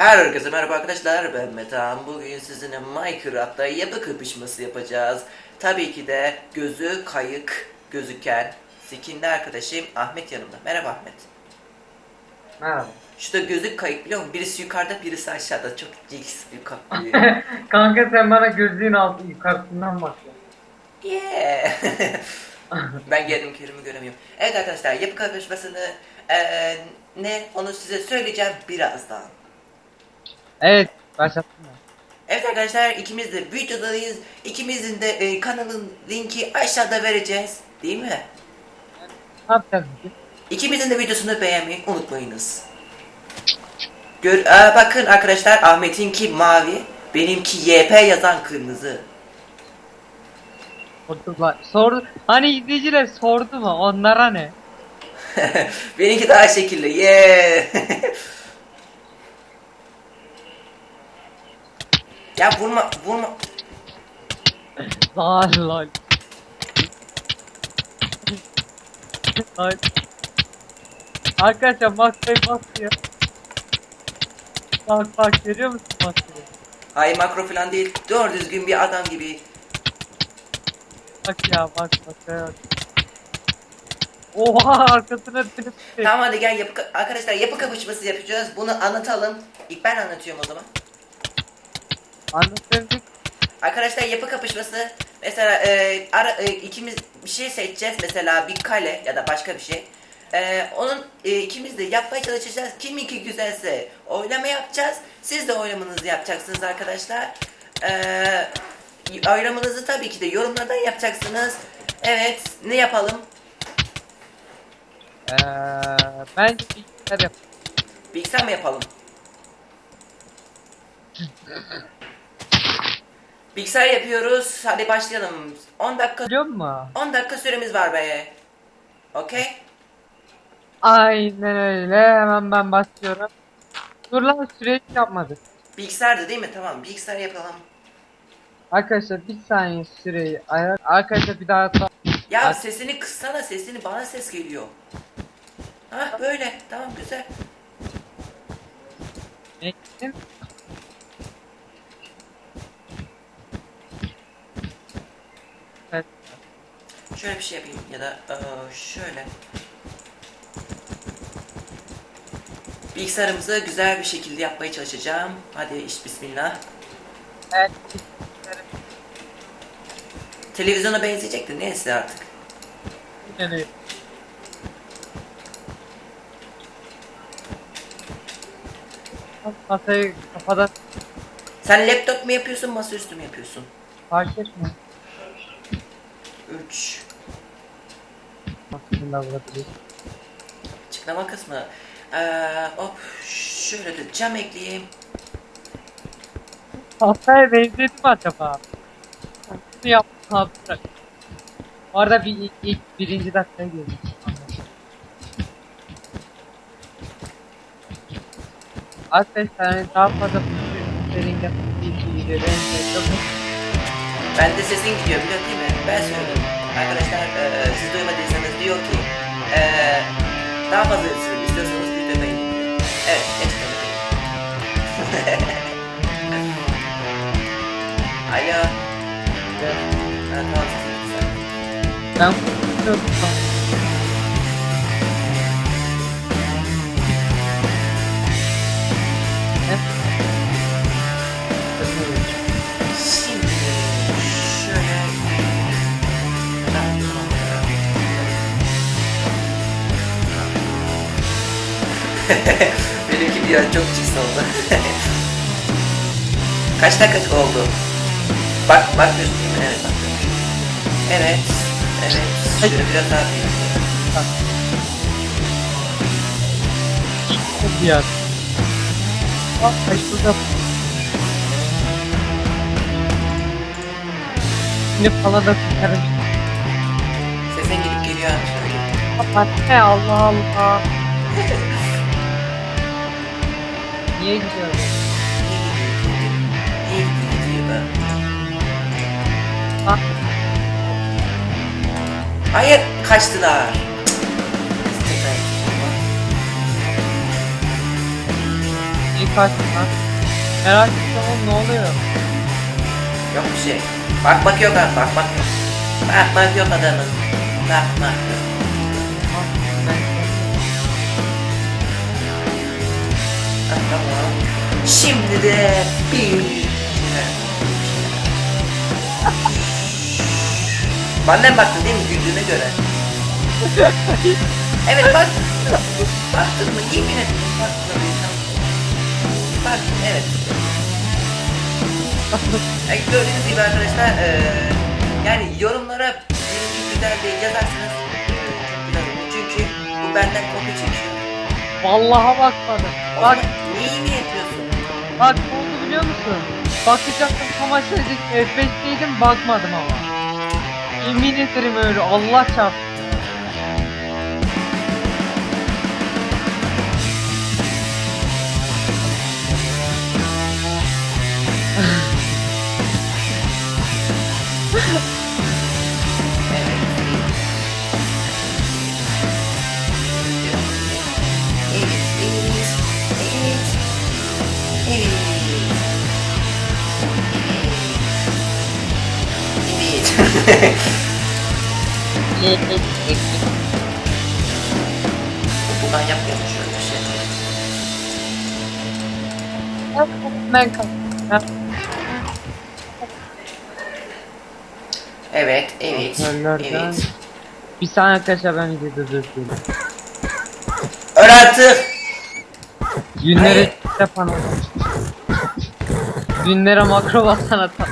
Herkese merhaba arkadaşlar ben Metehan. Bugün sizinle Minecraft'ta yapı kapışması yapacağız. Tabii ki de gözü kayık gözüken skinli arkadaşım Ahmet yanımda. Merhaba Ahmet. Merhaba. Şurada gözü kayık biliyor musun? Birisi yukarıda birisi aşağıda. Çok ciks bir kapı Kanka sen bana gözlüğün altı yukarısından bak. Yeah. Ben geldim kelimi göremiyorum. Evet arkadaşlar yapı kapışmasını eee, ne? Onu size söyleyeceğim birazdan Evet başlattım ben. Evet arkadaşlar ikimiz de videodayız. İkimizin de e, kanalın linki aşağıda vereceğiz. Değil mi? Ne yapacağız? İkimizin de videosunu beğenmeyi unutmayınız. Gör, Aa, bakın arkadaşlar Ahmet'inki mavi. Benimki YP yazan kırmızı. Sordular. Sordu. Hani izleyiciler sordu mu? Onlara ne? Benimki daha şekilli. Yeah. ya vurma vurma. Lan lan. Lan. Arkadaşlar masayı basıyor. Bak bak görüyor musun masayı? Hayır makro falan değil. Doğru düzgün bir adam gibi. Bak ya bak masaya bak. Oha arkasına şey. Tamam hadi gel yapı, arkadaşlar yapı kapışması yapacağız. Bunu anlatalım. İlk ben anlatıyorum o zaman. Anlatırdık. Arkadaşlar yapı kapışması mesela e, ara, e, ikimiz bir şey seçeceğiz mesela bir kale ya da başka bir şey. E, onun e, ikimiz de yapmaya çalışacağız. Kiminki güzelse oylama yapacağız. Siz de oylamanızı yapacaksınız arkadaşlar. E, oylamanızı tabii ki de yorumlardan yapacaksınız. Evet ne yapalım? Eee bence bilgisayar yap. Bilgisayar mı yapalım? Bilgisayar yapıyoruz. Hadi başlayalım. 10 dakika Biliyor musun? 10 dakika süremiz var be. Okey? Aynen öyle. Hemen ben başlıyorum. Dur lan süreyi yapmadık. Bilgisayardı değil mi? Tamam bilgisayar yapalım. Arkadaşlar bir saniye süreyi ayar. Arkadaşlar bir daha ata- Ya Bak. sesini kıssana sesini bana ses geliyor. Hah böyle tamam güzel. Ektim. Evet. Şöyle bir şey yapayım ya da eee, şöyle. Bilgisayarımızı güzel bir şekilde yapmaya çalışacağım. Hadi iş bismillah. Evet. Televizyona benzeyecekti neyse artık. Yani Masayı kafadan Sen laptop mu yapıyorsun masaüstü mü yapıyorsun? fark etme. 3 Masasını da vurabilir. Açıklama kısmı. Eee hop şöyle de cam ekleyeyim. Masaya benzedi mi acaba? Bunu yaptım. Bu arada bir ilk, ilk birinci dakikaya girdik. Arkadaşlar hani daha fazla senin yaptığı videoları Ben de sesin gidiyor biliyor değil mi? Ben söyledim. Arkadaşlar eee, siz duymadıysanız diyor ki eee daha fazla istiyorsanız istiyorsanız videoyu beğenin diyor. Evet, açıklama Alo. Ha, tamam sesin güzel. Benimki biraz çok cins oldu. Kaç dakika oldu? Bak bak değil mi? Evet bak. Evet. Evet. Şöyle biraz daha büyük. ya. Bak şurada Şimdi falan da tutarım. Sesin gidip geliyor abi he Allah Allah. Niye gidiyor? Niye gidiyor? Bak Hayır kaçtılar. Niye kaçma. Merak ettim oğlum ne oluyor? Yok bir şey. Bakmak yok abi bakmak yok. Bakmak yok adamın. Bakmak yok. Şimdi de bir... Benden baktın değil mi güldüğüne göre? evet bak. Baktın mı? Yemin ederim baktın. Bak evet. Yani gördüğünüz gibi arkadaşlar eee yani yorumlara benimki güzel değil yazarsanız güzel olur. Çünkü bu benden kopya çekiyor. Vallaha bakmadım. Bak yapıyorsun? Bak ne oldu biliyor musun? Bakacaktım aşağıdaki F5'teydim bakmadım ama. Yemin ederim öyle Allah çarpsın. Bundan yapmıyorum şöyle bir şey. Ben kalktım. Ha, Evet, evet, evet. Bir saniye arkadaşlar ben videoda döküyorum. Öl artık! Günlere yapan Günlere makro basan atan.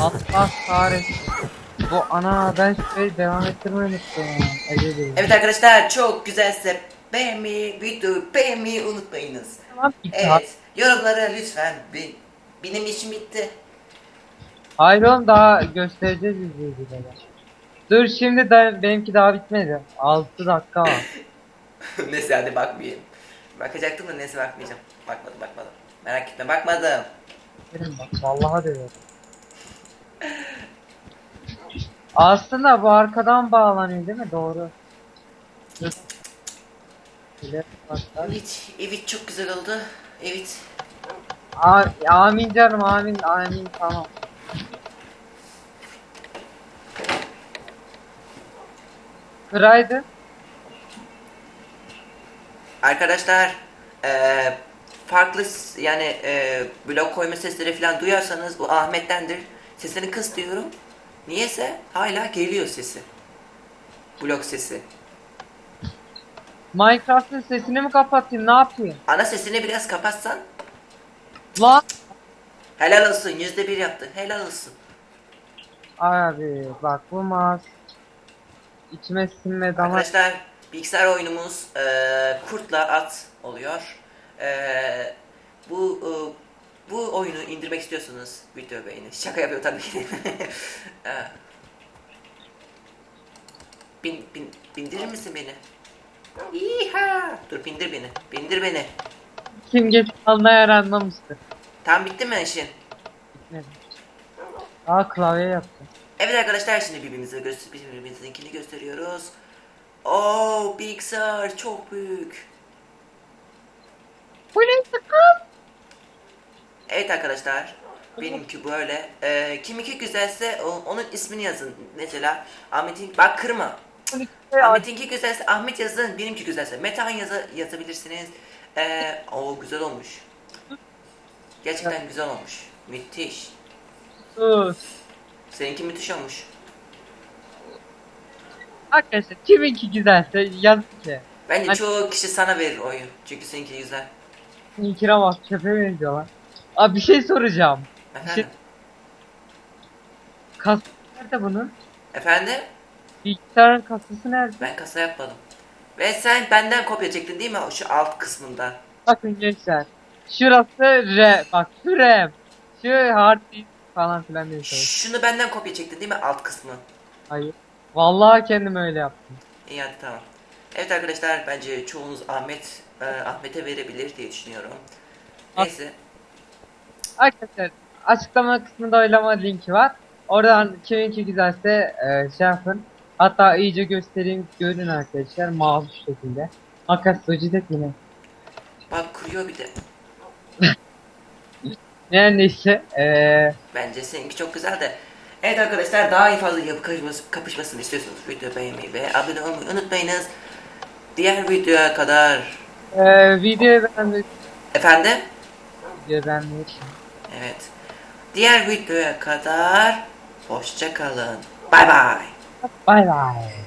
Allah kahretsin. Bu ana ben şurayı devam dilerim. Evet arkadaşlar çok güzelse beğenmeyi, videoyu beğenmeyi unutmayınız. Tamam. Evet, yorumlara lütfen. Bin, benim işim bitti. Hayır oğlum daha göstereceğiz izleyicilere. Dur şimdi de benimki daha bitmedi. 6 dakika var. neyse hadi bakmayayım. Bakacaktım da neyse bakmayacağım. Bakmadım bakmadım. Merak etme bakmadım. Derim bak vallahi diyorum. Aslında bu arkadan bağlanıyor değil mi? Doğru. Başlar. Evet, evet çok güzel oldu. Evet. A- amin canım amin amin tamam. Kıraydı. Arkadaşlar eee farklı s- yani eee blok koyma sesleri falan duyarsanız bu Ahmet'tendir. Sesini kıs diyorum. Niyeyse hala geliyor sesi. Blok sesi. Minecraft'ın sesini mi kapatayım ne yapayım? Ana sesini biraz kapatsan Lan. helal olsun yüzde bir yaptı helal olsun. Abi bak bu mouse içime sinmedi ama Arkadaşlar bilgisayar oyunumuz eee, kurtla at oluyor. Eee, bu eee, bu oyunu indirmek istiyorsanız video beğenin. Şaka yapıyor tabii ki. Eee, bin, bin, bindirir misin beni? İha! Dur bindir beni. Bindir beni. kim geç anlayan anlamıştır. Tam bitti mi işin? Bitmedi. Aa klavye yaptım. Evet arkadaşlar şimdi birbirimize göster birbirimizinkini gösteriyoruz. Oo bilgisayar çok büyük. Bu ne sakın? Evet arkadaşlar. Benimki böyle. Ee, kiminki güzelse o- onun ismini yazın. Mesela Ahmet'in bak kırma. Ahmet'inki güzelse Ahmet yazın. Benimki güzelse Metehan yaza, yazabilirsiniz. Ee, o güzel olmuş. Gerçekten güzel olmuş. Müthiş. Sus. Seninki müthiş olmuş. Arkadaşlar kiminki güzelse yazık ki. Bence Hadi. çoğu kişi sana verir oyu. Çünkü seninki güzel. İkine bak çöpe benziyorlar. Abi bir şey soracağım. Efendim? Kas nerede bunun? Efendim? Bilgisayarın kasası nerede? Ben kasa yapmadım. Ve sen benden kopya çektin değil mi? O Şu alt kısmında. Bakın gençler. Şurası R. Bak şu RAM. Şu hard disk falan filan neyse. Şunu benden kopya çektin değil mi? Alt kısmı. Hayır. Vallahi kendim öyle yaptım. İyi hadi tamam. Evet arkadaşlar bence çoğunuz Ahmet e, Ahmet'e verebilir diye düşünüyorum. Neyse. Arkadaşlar açıklama kısmında oylama linki var. Oradan kiminki güzelse e, şey yapın. Hatta iyice göstereyim görün arkadaşlar mouse şu şekilde. Makas sucuk yine. Bak kuruyor bir de. Ne neyse. Eee Bence seninki çok güzel de. Evet arkadaşlar daha iyi fazla yapı kapışması, kapışmasını istiyorsanız video beğenmeyi ve abone olmayı unutmayınız. Diğer videoya kadar eee videoyu beğenmek. efendim Videoyu beğenmek. Evet diğer videoya kadar hoşça kalın. Bay bay. Bay bay.